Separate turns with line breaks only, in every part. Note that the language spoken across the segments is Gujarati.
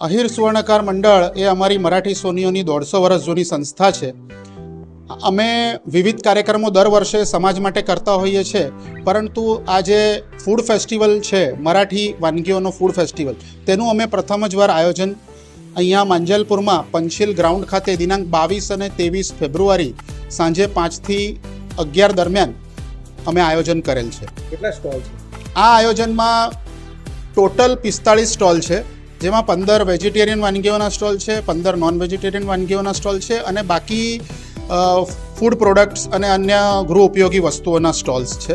અહિર સુવર્ણકાર મંડળ એ અમારી મરાઠી સોનીઓની દોઢસો વર્ષ જૂની સંસ્થા છે. અમે વિવિધ કાર્યક્રમો દર વર્ષે સમાજ માટે કરતા હોઈએ છીએ પરંતુ આ જે ફૂડ ફેસ્ટિવલ છે મરાઠી વાનગીઓનો ફૂડ ફેસ્ટિવલ. તેનું અમે પ્રથમ જ વાર આયોજન અહીંયા માંજલપુરમાં પંચીલ ગ્રાઉન્ડ ખાતે દિનાંક બાવીસ અને ત્રેવીસ ફેબ્રુઆરી સાંજે પાંચથી અગિયાર દરમિયાન અમે આયોજન કરેલ છે.
કેટલા સ્ટોલ છે?
આ આયોજનમાં ટોટલ પિસ્તાળીસ સ્ટોલ છે. જેમાં પંદર વેજીટેરિયન વાનગીઓના સ્ટોલ છે પંદર નોન વેજીટેરિયન વાનગીઓના સ્ટોલ છે અને બાકી ફૂડ પ્રોડક્ટ્સ અને અન્ય ગૃહ ઉપયોગી વસ્તુઓના સ્ટોલ્સ છે.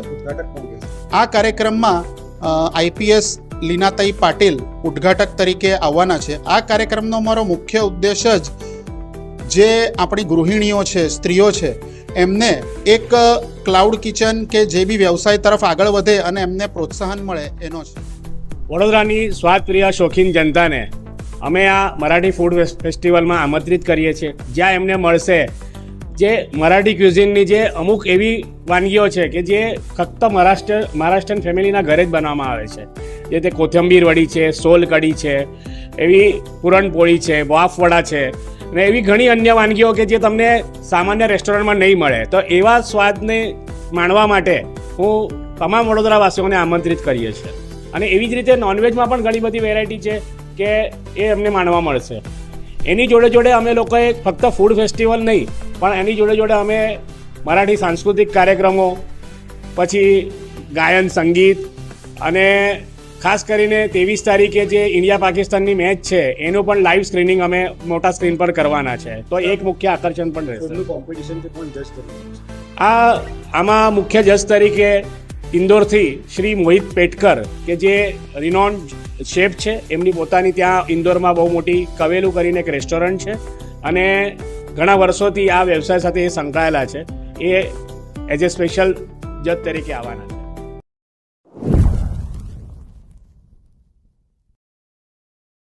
આ કાર્યક્રમમાં આઈપીએસ લીનાતાઈ પાટીલ ઉદ્ઘાટક તરીકે આવવાના છે. આ કાર્યક્રમનો મારો મુખ્ય ઉદ્દેશ જ જે આપણી ગૃહિણીઓ છે સ્ત્રીઓ છે એમને એક ક્લાઉડ કિચન કે જે બી વ્યવસાય તરફ આગળ વધે અને એમને પ્રોત્સાહન મળે એનો છે.
વડોદરાની સ્વાદપ્રિય શોખીન જનતાને અમે આ મરાઠી ફૂડ ફેસ્ટિવલમાં આમંત્રિત કરીએ છીએ. જ્યાં એમને મળશે જે મરાઠી ક્યુઝિનની જે અમુક એવી વાનગીઓ છે કે જે ફક્ત મહારાષ્ટ્ર મહારાષ્ટ્રન ફેમિલીના ઘરે જ બનાવવામાં આવે છે. જે તે કોથંબીર વડી છે, સોલ કઢી છે, એવી પૂરણપોળી છે વાફવડા છે અને એવી ઘણી અન્ય વાનગીઓ કે જે તમને સામાન્ય રેસ્ટોરન્ટમાં નહીં મળે. તો એવા સ્વાદને માણવા માટે હું તમામ વડોદરાવાસીઓને આમંત્રિત કરીએ છીએ. અને એવી જ રીતે નોનવેજમાં પણ ઘણી બધી વેરાયટી છે કે એ અમને માણવા મળશે. એની જોડે જોડે અમે લોકોએ ફક્ત ફૂડ ફેસ્ટિવલ નહીં પણ એની જોડે જોડે અમે મરાઠી સાંસ્કૃતિક કાર્યક્રમો પછી ગાયન સંગીત અને ખાસ કરીને ત્રેવીસ તારીખે જે ઇન્ડિયા પાકિસ્તાનની મેચ છે એનું પણ લાઈવ સ્ક્રીનિંગ અમે મોટા સ્ક્રીન પર કરવાના છે. તો એક મુખ્ય આકર્ષણ પણ રહેશે. આ આમાં મુખ્ય જજ તરીકે ઇન્દોરથી શ્રી મોહિત પેટકર, કે જે રિનોન શેફ છે, એમની પોતાની ત્યાં ઇન્દોરમાં બહુ મોટી કવેલું કરીને એક રેસ્ટોરન્ટ છે અને ઘણા વર્ષોથી આ વ્યવસાય સાથે એ સંકળાયેલા છે. એ એઝ એ સ્પેશિયલ જજ તરીકે આવવાના છે.